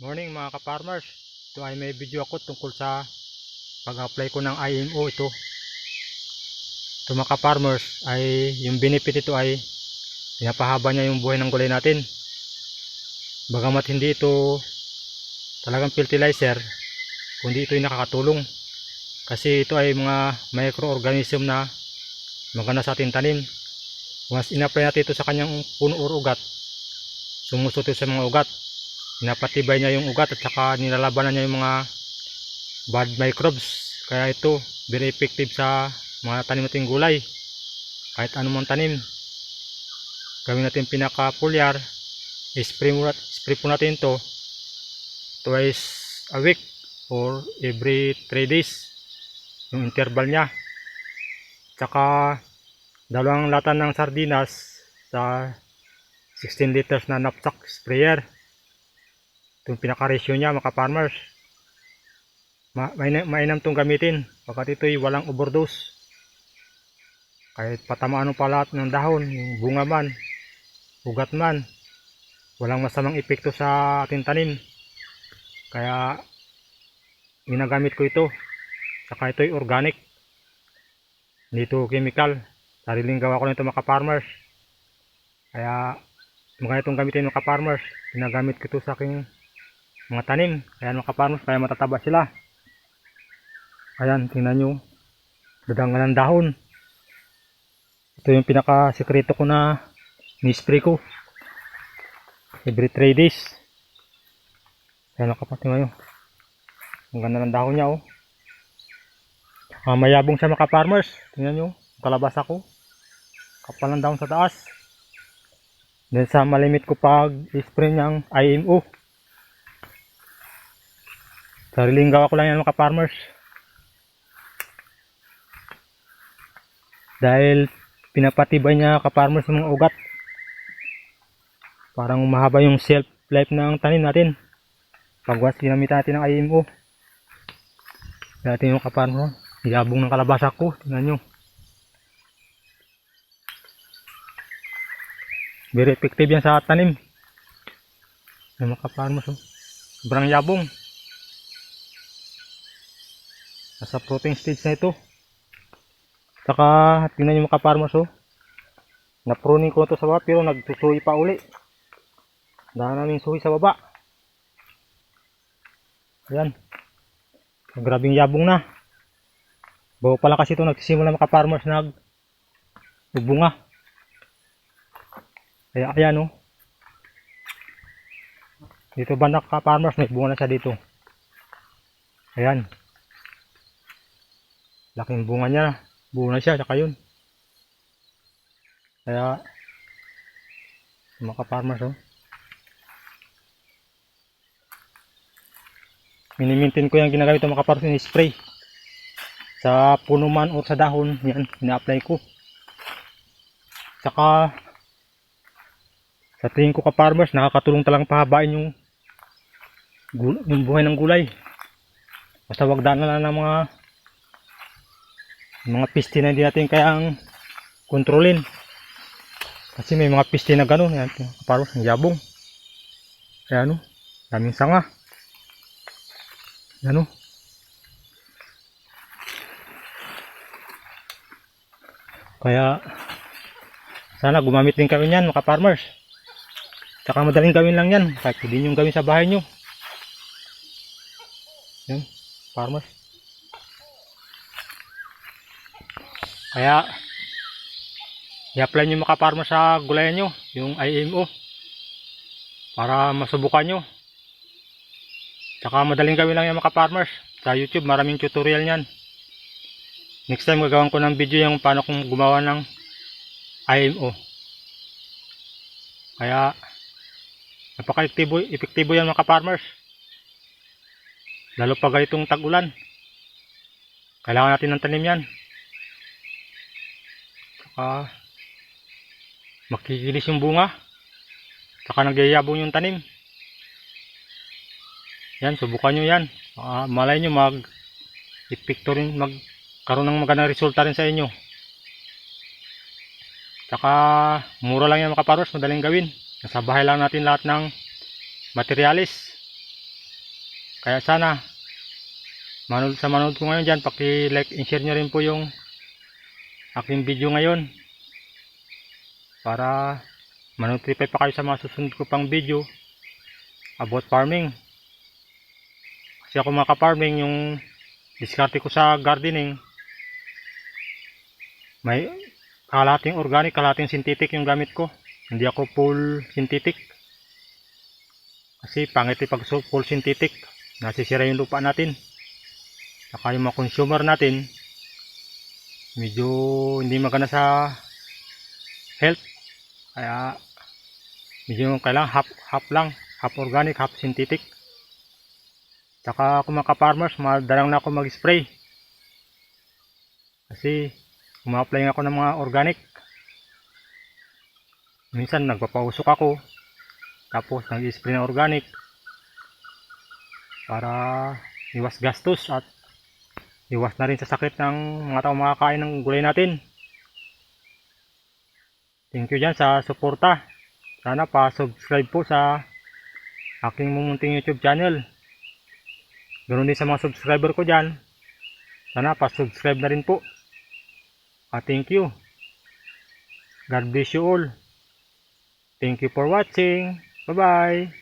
Morning mga ka-farmers. Ito ay may video ako tungkol sa pag-apply ko ng IMO ito. Ito mga ka-farmers ay yung benefit ito ay pinapahaba niya yung buhay ng gulay natin. Bagamat hindi ito talagang fertilizer, kundi ito ay nakakatulong. Kasi ito ay mga microorganism na maganda sa ating tanim. Once in-apply natin ito sa kanyang puno or ugat, sumusot ito sa mga ugat pinapatibay niya yung ugat at saka nilalabanan niya yung mga bad microbes. Kaya ito very effective sa mga tanim nating gulay. Kahit anumang tanim. Gawin natin pinaka foliar spray, mo, spray po natin to twice a week or every 3 days. Yung interval niya. Tsaka dalawang lata ng sardinas sa 16 liters na knapsack sprayer yung pinaka-ratio niya mga farmers Ma mainam, itong gamitin. Pagkat ito'y walang overdose. Kahit patamaan mo pa lahat ng dahon yung bunga man ugat man walang masamang epekto sa ating tanim. Kaya ginagamit ko ito. Saka ito'y organic. Hindi ito chemical. Sariling gawa ko nito mga farmers kaya maganda itong gamitin mga farmers ginagamit ko ito sa aking mga tanim. Ayan mga kaparmos, kaya matataba sila. Ayan, tingnan nyo. Dadangan ng dahon. Ito yung pinaka-sekreto ko na ni-spray ko. Every 3 days. Ayan mga kaparmos, tingnan nyo. Ang ganda ng dahon niya oh. Ah, mayabong siya mga kaparmers. Tingnan nyo, kalabasa ko. Kapal ng dahon sa taas. Then sa malimit ko pag spray niyang IMO. Sariling gawa ko lang yan mga farmers Dahil pinapatibay niya ka-farmers yung mga ugat. Parang umahaba yung shelf life ng tanim natin. Pagwas ginamitan natin ng IMO. Dati yung ka-farmers, yabong ng kalabasa ko. Tingnan nyo. Very effective yan sa tanim. Yung mga ka-farmers, oh. sobrang yabong. Nasa fruiting stage na ito. Saka, tingnan nyo mga farmers oh. Na-pruning ko ito sa baba pero nagsusuhi pa uli. Dahil namin suhi sa baba. Ayan. Grabing yabong na. Bago pala kasi ito nagsisimula mga farmers nag bubunga. Kaya ayan oh. Dito ba na farmers may bunga na siya dito. Ayan. Laking bunga niya. Bunga na siya, tsaka yun. Kaya, mga farmers oh. Minimintin ko yung ginagamit ng mga farmers spray. Sa puno man o sa dahon, yan, ina-apply ko. Tsaka, sa tingin ko ka farmers, nakakatulong talang pahabain yung, yung buhay ng gulay. Basta wag na lang ng mga mga piste na hindi natin kayang kontrolin. Kasi may mga piste na gano'n yan parang ang yabong. Kaya ano daming sanga. Ano kaya sana gumamit din kami niyan mga farmers. Saka madaling gawin lang yan kahit hindi nyo gawin sa bahay nyo yan farmers Kaya, i-apply nyo farmer sa gulayan nyo, yung IMO. Para masubukan nyo. Tsaka madaling gawin lang yung mga farmers. Sa YouTube, maraming tutorial niyan. Next time, gagawin ko ng video yung paano kung gumawa ng IMO. Kaya, napaka-epektibo epektibo yan mga farmers. Lalo pag itong tag-ulan. Kailangan natin ng tanim yan. Saka makikilis yung bunga. Saka nagyayabong yung tanim. Yan, subukan nyo yan. Uh, malay nyo mag epekto rin, magkaroon ng magandang resulta rin sa inyo. Saka mura lang yan mga paros, madaling gawin. Nasa bahay lang natin lahat ng materialis. Kaya sana, manood sa manood ko ngayon dyan, paki-like and share nyo rin po yung aking video ngayon. Para manotify pa kayo sa mga susunod ko pang video about farming. Kasi ako mga ka-farming, yung diskarte ko sa gardening, may kalating organic, kalating synthetic yung gamit ko. Hindi ako full synthetic. Kasi pangit pag full synthetic, nasisira yung lupa natin. Saka yung mga consumer natin, medyo hindi maganda sa health. Kaya medyo kailangan half, half lang, half organic, half synthetic. Saka kung mga farmers madalang na ako mag-spray. Kasi uma-apply ako ng mga organic. Minsan nagpapausok ako. Tapos nag-spray ng organic. Para iwas gastos at iwas na rin sa sakit ng mga tao makakain ng gulay natin. Thank you dyan sa suporta. Sana pa-subscribe po sa aking mumunting YouTube channel. Ganoon din sa mga subscriber ko dyan. Sana pa-subscribe na rin po. Ah, thank you. God bless you all. Thank you for watching. Bye-bye.